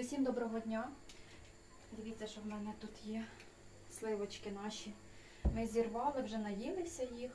Друзі, усім доброго дня. Дивіться, що в мене тут є сливочки наші. Ми зірвали, вже наїлися їх.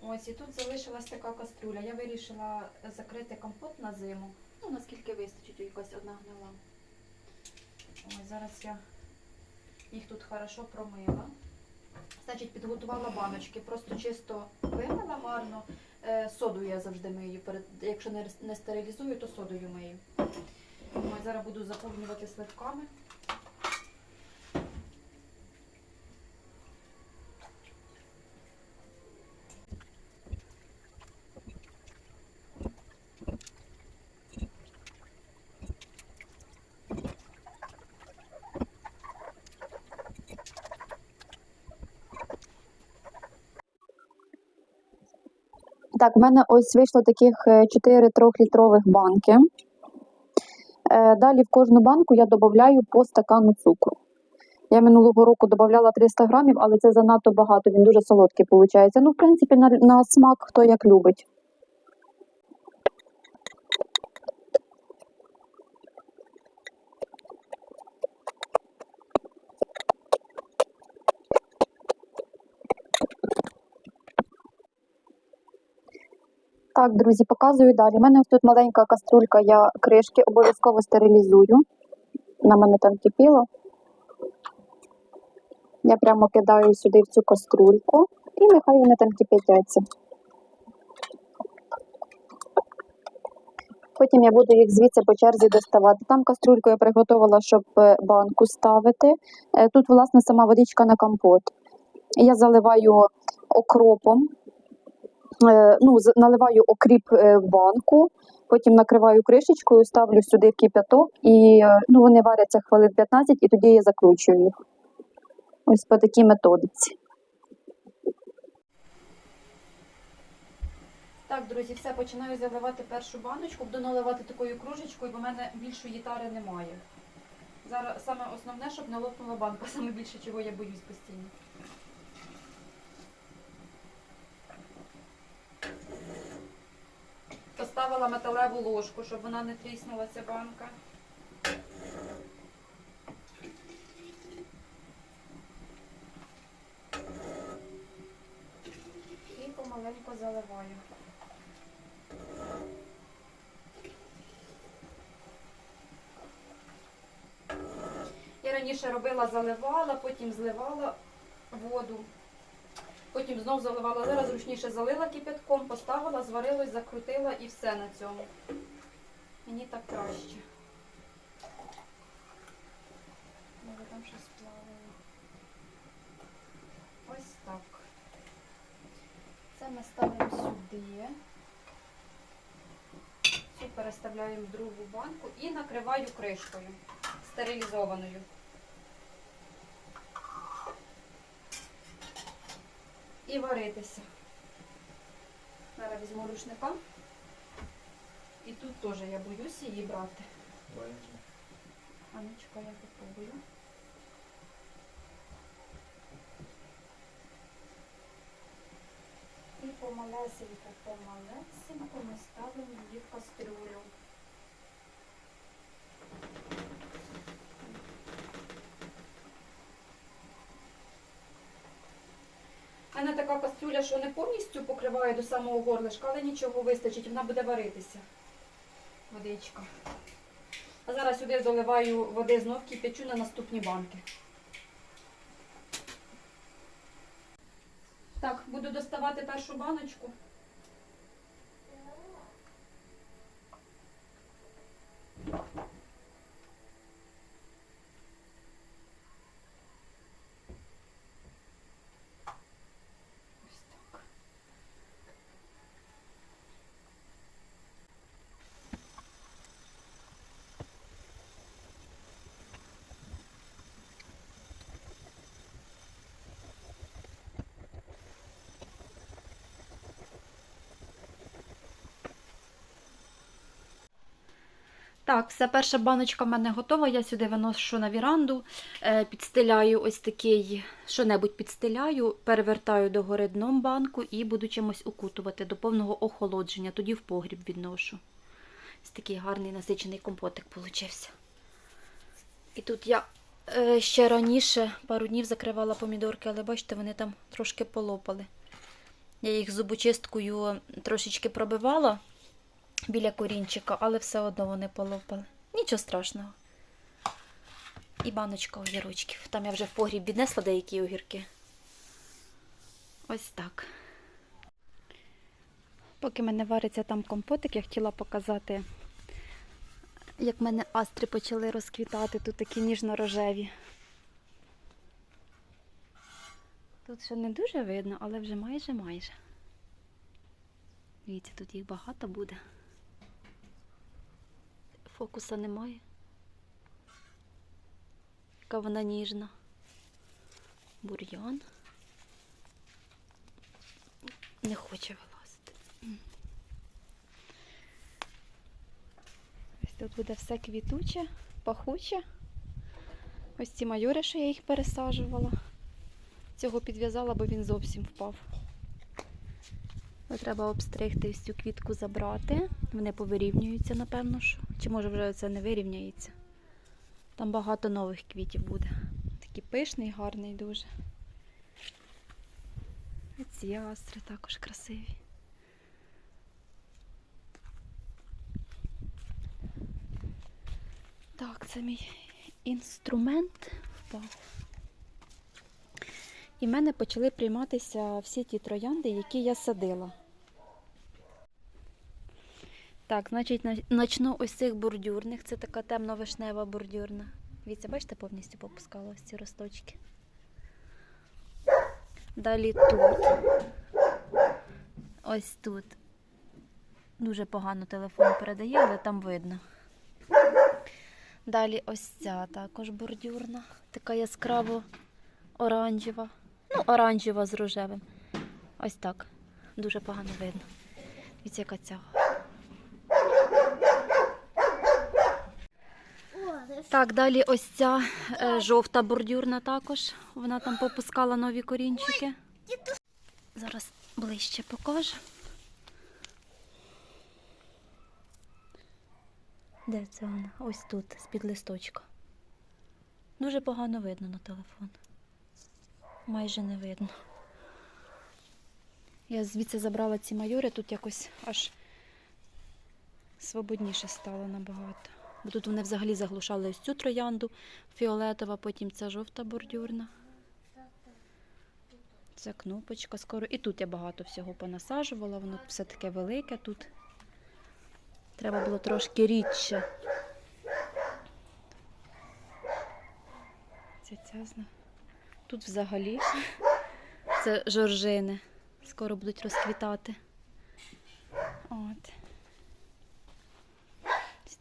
Ось і тут залишилась така кастрюля. Я вирішила закрити компот на зиму. Ну, наскільки вистачить, якась одна гнила. Ось зараз я їх тут хорошо промила. Значить, підготувала баночки, просто чисто вимила гарно. Е, Содою я завжди мию. Якщо не стерилізую, то содою мию. Ось зараз буду заповнювати сливками. Так, в мене ось вийшло таких 4 трьохлітрових банки. Далі в кожну банку я додаю по стакану цукру. Я минулого року додавала 300 грамів, але це занадто багато, він дуже солодкий виходить. Ну, в принципі, на, на смак хто як любить. Так, друзі, показую далі. У мене тут маленька каструлька, я кришки обов'язково стерилізую. На мене там кипіло. Я прямо кидаю сюди в цю каструльку і нехай вони там кипятяться. Потім я буду їх звідси по черзі доставати. Там каструльку я приготувала, щоб е, банку ставити. Е, Тут, власне, сама водичка на компот. Я заливаю окропом, ну, наливаю окріп е, в банку, потім накриваю кришечкою, ставлю сюди кипяток і е, ну, вони варяться хвилин 15 і тоді я закручую їх. Ось по такій методиці. Так, друзі, все, починаю заливати першу баночку. Буду наливати такою кружечкою, бо в мене більшої тари немає. Зараз саме основне, щоб не лопнула банка, саме більше чого я боюсь постійно. Поставила металеву ложку, щоб вона не тріснула ця банка. І помаленьку заливаю. Я раніше робила, заливала, потім зливала воду, потім знов заливала. Зараз зручніше залила кипятком, поставила, зварилась, закрутила і все на цьому. Мені так краще. Може там щось плаває. Ось так. Це ми ставимо сюди. Цю переставляємо в другу банку і накриваю кришкою стерилізованою. І варитися. Зараз візьму рушника. І тут теж я боюсь її брати. Анечка, я попробую. І помалесенько, помалесенько ми ставимо її в кастрюлю. Мене така кастрюля, що не повністю покриває до самого горлишка, але нічого вистачить, вона буде варитися. Водичка. А зараз сюди доливаю води знов кипячу на наступні банки. Так, буду доставати першу баночку. Так, все, перша баночка в мене готова. Я сюди виношу на віранду, е, підстеляю ось такий, що-небудь підстеляю, перевертаю догори дном банку і буду чимось укутувати до повного охолодження. Тоді в погріб відношу. Ось такий гарний насичений компотик получився. І тут я е, ще раніше пару днів закривала помідорки, але бачите, вони там трошки полопали. Я їх зубочисткою трошечки пробивала біля корінчика, але все одно вони полопали. Нічого страшного. І баночка огірочків. Там я вже в погріб віднесла деякі огірки. Ось так. Поки мене вариться там компотик, я хотіла показати, як в мене астри почали розквітати, тут такі ніжно-рожеві. Тут ще не дуже видно, але вже майже майже. Дивіться, тут їх багато буде. Фокуса немає. Яка вона ніжна. Бур'ян. Не хоче вилазити. Ось тут буде все квітуче, пахуче. Ось ці майори, що я їх пересаджувала. Цього підв'язала, бо він зовсім впав. Треба обстригти цю квітку забрати. Вони повирівнюються, напевно. що. Чи може вже це не вирівняється. Там багато нових квітів буде. Такий пишний, гарний дуже. І ці астри також красиві. Так, це мій інструмент впав. І в мене почали прийматися всі ті троянди, які я садила. Так, значить, начну ось цих бордюрних. Це така темно-вишнева бордюрна. Віця, бачите, повністю попускала ось ці росточки. Далі тут. Ось тут. Дуже погано телефон передає, але там видно. Далі ось ця також бордюрна, така яскраво оранжева. Ну, оранжева з рожевим. Ось так. Дуже погано видно. Дивіться, яка ця. Так, далі ось ця е, жовта бордюрна також. Вона там попускала нові корінчики. Зараз ближче покажу. Де це вона? Ось тут, з-під листочка. Дуже погано видно на телефон. Майже не видно. Я звідси забрала ці майори, тут якось аж свободніше стало набагато. Бо тут вони взагалі заглушали ось цю троянду фіолетова, потім ця жовта бордюрна. Це кнопочка скоро. І тут я багато всього понасаджувала, воно все таке велике тут. Треба було трошки рідше. Це ця зна. Тут взагалі це жоржини. Скоро будуть розквітати. От.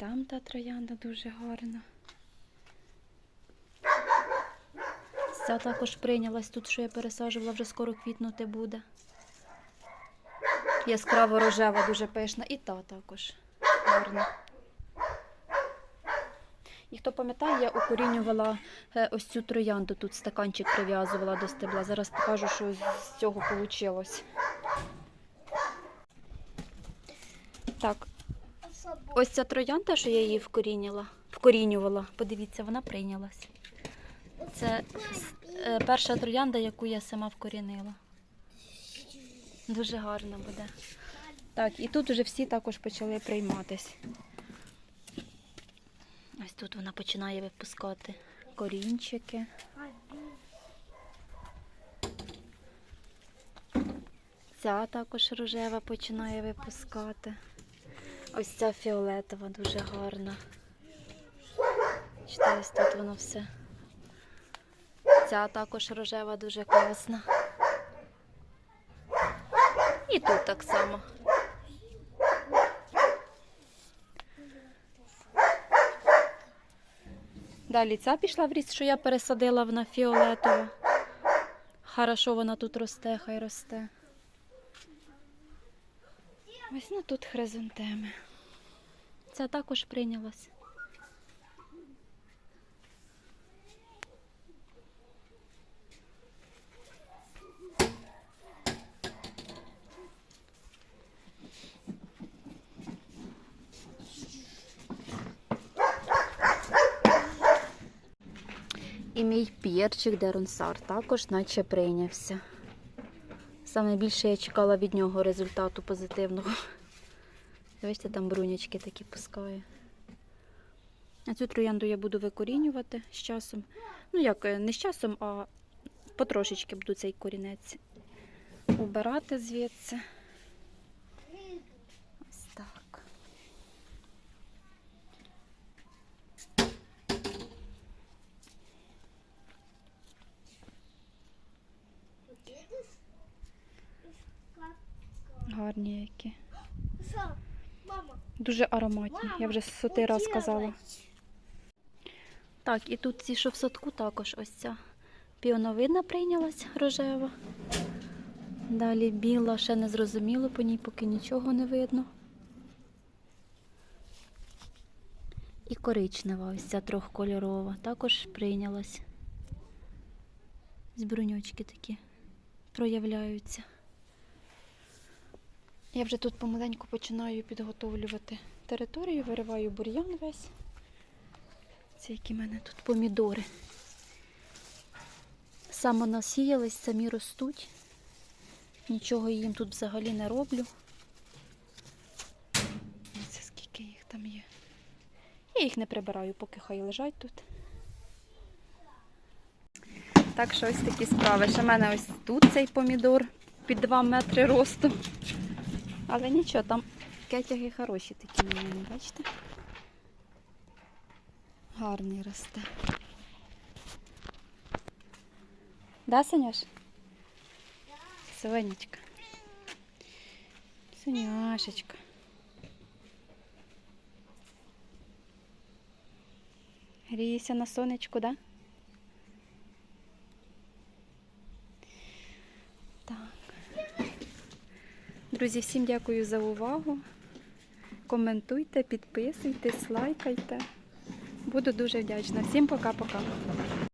Там та троянда дуже гарна. Ця також прийнялась тут, що я пересаджувала, вже скоро квітнути буде. Яскраво рожева, дуже пишна. І та також гарна. І хто пам'ятає, я укорінювала е, ось цю троянду, тут стаканчик прив'язувала до стебла. Зараз покажу, що з цього вийшло. Так, ось ця троянда, що я її вкорінювала, вкорінювала. Подивіться, вона прийнялась. Це е, перша троянда, яку я сама вкорінила. Дуже гарно буде. Так, і тут вже всі також почали прийматись. Ось тут вона починає випускати корінчики. Ця також рожева починає випускати. Ось ця фіолетова дуже гарна. Ось тут воно все. Ця також рожева дуже класна. І тут так само. Далі ця пішла в ріст, що я пересадила вона фіолетова. Хорошо вона тут росте, хай росте. Ось ну тут хризантеми. Ця також прийнялась. І мій пірчик Деронсар також наче прийнявся. Саме більше я чекала від нього результату позитивного. Дивіться, там брунячки такі пускає. А цю троянду я буду викорінювати з часом. Ну як, е, не з часом, а потрошечки буду цей корінець убирати звідси. Ось так. Гарні які. Дуже ароматні. Я вже сотий раз казала. Так, і тут ці, що в садку також ось ця піоновидна прийнялась рожева. Далі біла, ще не зрозуміло по ній, поки нічого не видно. І коричнева, ось ця трьохкольорова, також прийнялась. З бруньочки такі проявляються. Я вже тут помаленьку починаю підготовлювати територію, вириваю бур'ян весь. Це які в мене тут помідори. Саме насіялись, самі ростуть. Нічого їм тут взагалі не роблю. Це скільки їх там є. Я їх не прибираю, поки хай лежать тут. Так що ось такі справи. Ще в мене ось тут цей помідор під 2 метри росту. Але нічого, там кетяги хороші такі ньому, бачите? Гарний росте. Да, Санюш? Сонечка. Соняшечка. Грієшся на сонечку, да? Друзі, всім дякую за увагу. Коментуйте, підписуйтесь, лайкайте. Буду дуже вдячна. Всім пока-пока.